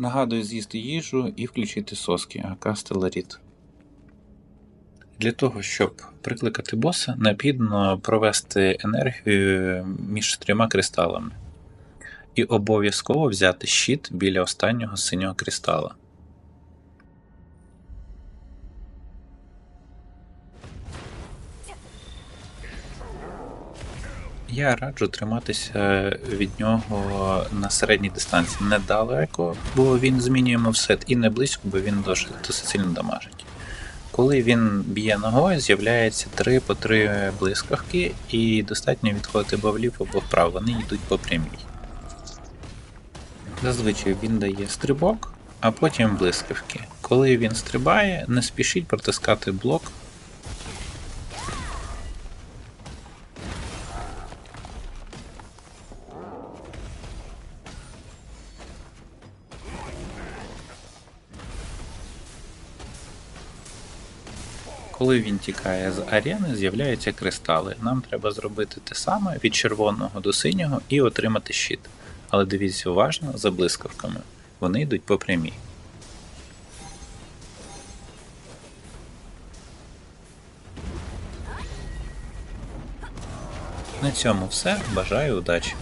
Нагадую з'їсти їжу і включити соски а Стеларіт. Для того, щоб прикликати боса, необхідно провести енергію між трьома кристалами. І обов'язково взяти щит біля останнього синього кристала. Я раджу триматися від нього на середній дистанції недалеко, бо він змінює мовсет, і не близько, бо він досить сильно дамажить. Коли він б'є ногою, з'являється 3 по 3 блискавки, і достатньо відходити або вліво, або вправо, вони йдуть по прямій. Зазвичай він дає стрибок, а потім блискавки. Коли він стрибає, не спішіть протискати блок, Коли він тікає з арени, з'являються кристали. Нам треба зробити те саме від червоного до синього і отримати щит. Але дивіться уважно за блискавками. Вони йдуть по прямій. На цьому все. Бажаю удачі!